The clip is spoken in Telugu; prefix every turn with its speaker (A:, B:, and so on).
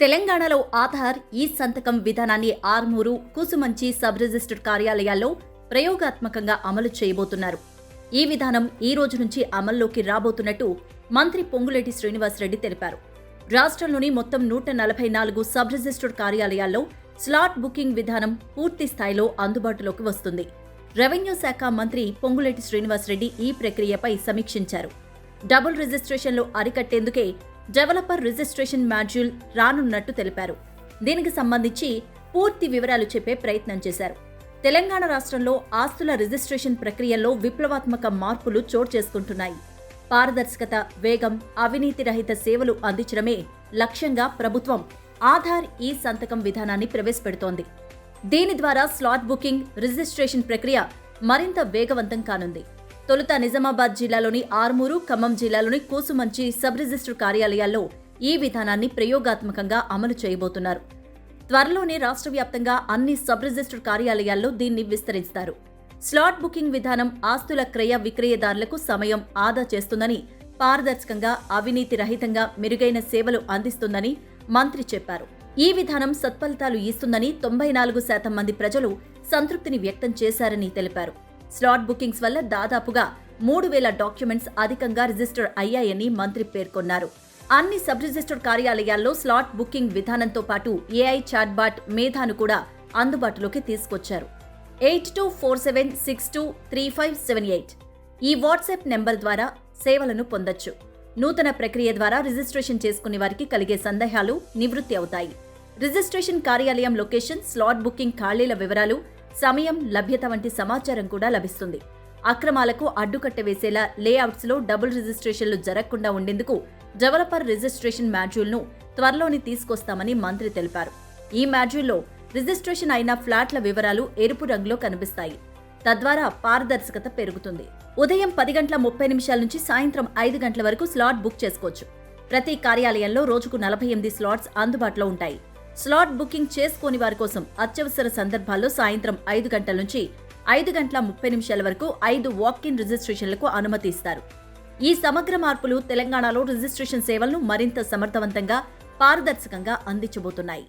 A: తెలంగాణలో ఆధార్ ఈ సంతకం విధానాన్ని ఆర్మూరు కూసుమంచి సబ్ రిజిస్టర్ కార్యాలయాల్లో ప్రయోగాత్మకంగా అమలు చేయబోతున్నారు. ఈ విధానం ఈ రోజు నుంచి అమల్లోకి రాబోతున్నట్టు మంత్రి పొంగులేటి శ్రీనివాసరెడ్డి తెలిపారు. రాష్ట్రంలోని మొత్తం నూట నలభై నాలుగు సబ్ రిజిస్టర్ కార్యాలయాల్లో స్లాట్ బుకింగ్ విధానం పూర్తి స్థాయిలో అందుబాటులోకి వస్తుంది. రెవెన్యూ శాఖ మంత్రి పొంగులేటి శ్రీనివాసరెడ్డి ఈ ప్రక్రియపై సమీక్షించారు. డబుల్ రిజిస్ట్రేషన్లు అరికట్టేందుకే డెవలపర్ రిజిస్ట్రేషన్ మాడ్యూల్ రానున్నట్టు తెలిపారు. దీనికి సంబంధించి పూర్తి వివరాలు చెప్పే ప్రయత్నం చేశారు. తెలంగాణ రాష్ట్రంలో ఆస్తుల రిజిస్ట్రేషన్ ప్రక్రియల్లో విప్లవాత్మక మార్పులు చోటు చేసుకుంటున్నాయి. పారదర్శకత వేగం అవినీతి రహిత సేవలు అందించడమే లక్ష్యంగా ప్రభుత్వం ఆధార్ ఈ సంతకం విధానాన్ని ప్రవేశపెడుతోంది. దీని ద్వారా స్లాట్ బుకింగ్ రిజిస్ట్రేషన్ ప్రక్రియ మరింత వేగవంతం కానుంది. తొలుత నిజామాబాద్ జిల్లాలోని ఆర్మూరు ఖమ్మం జిల్లాలోని కూసుమంచి సబ్ రిజిస్టర్ కార్యాలయాల్లో ఈ విధానాన్ని ప్రయోగాత్మకంగా అమలు చేయబోతున్నారు. త్వరలోనే రాష్ట్ర వ్యాప్తంగా అన్ని సబ్ రిజిస్టర్ కార్యాలయాల్లో దీన్ని విస్తరిస్తారు. స్లాట్ బుకింగ్ విధానం ఆస్తుల క్రయ విక్రయదారులకు సమయం ఆదా చేస్తుందని పారదర్శకంగా అవినీతి రహితంగా మెరుగైన సేవలు అందిస్తుందని మంత్రి చెప్పారు. ఈ విధానం సత్ఫలితాలు ఇస్తుందని తొంభై నాలుగు శాతం మంది ప్రజలు సంతృప్తిని వ్యక్తం చేశారని తెలిపారు. స్లాట్ బుకింగ్స్ వల్ల దాదాపుగా మూడు వేల డాక్యుమెంట్స్ అధికంగా రిజిస్టర్ అయ్యాయని మంత్రి పేర్కొన్నారు. అన్ని సబ్ రిజిస్టర్ కార్యాలయాల్లో స్లాట్ బుకింగ్ విధానంతో పాటు ఏఐ చాట్బాట్ మేధాను కూడా అందుబాటులోకి తీసుకొచ్చారు. Eight two four seven six two three five seven eight. ఈ వాట్సాప్ నెంబర్ ద్వారా సేవలను పొందొచ్చు. నూతన ప్రక్రియ ద్వారా రిజిస్ట్రేషన్ చేసుకునే వారికి కలిగే సందేహాలు నివృత్తి అవుతాయి. రిజిస్ట్రేషన్ కార్యాలయం లొకేషన్ స్లాట్ బుకింగ్ ఖాళీల వివరాలు సమయం లభ్యత వంటి సమాచారం కూడా లభిస్తుంది. అక్రమాలకు అడ్డుకట్ట వేసేలా లేఅవుట్స్లో డబుల్ రిజిస్ట్రేషన్లు జరగకుండా ఉండేందుకు డెవలపర్ రిజిస్ట్రేషన్ మాడ్యూల్ను త్వరలోనే తీసుకొస్తామని మంత్రి తెలిపారు. ఈ మాడ్యూల్లో రిజిస్ట్రేషన్ అయిన ఫ్లాట్ల వివరాలు ఎరుపు రంగులో కనిపిస్తాయి. తద్వారా పారదర్శకత పెరుగుతుంది. ఉదయం పది గంటల ముప్పై నిమిషాల నుంచి సాయంత్రం ఐదు గంటల వరకు స్లాట్ బుక్ చేసుకోవచ్చు. ప్రతి కార్యాలయంలో రోజుకు నలభై ఎనిమిది స్లాట్స్ అందుబాటులో ఉంటాయి. స్లాట్ బుకింగ్ చేసుకోని వారి కోసం అత్యవసర సందర్భాల్లో సాయంత్రం ఐదు గంటల నుంచి ఐదు గంటల ముప్పై నిమిషాల వరకు ఐదు వాక్ ఇన్ రిజిస్ట్రేషన్లకు అనుమతి ఇస్తారు. ఈ సమగ్ర మార్పులు తెలంగాణలో రిజిస్ట్రేషన్ సేవలను మరింత సమర్థవంతంగా పారదర్శకంగా అందించబోతున్నాయి.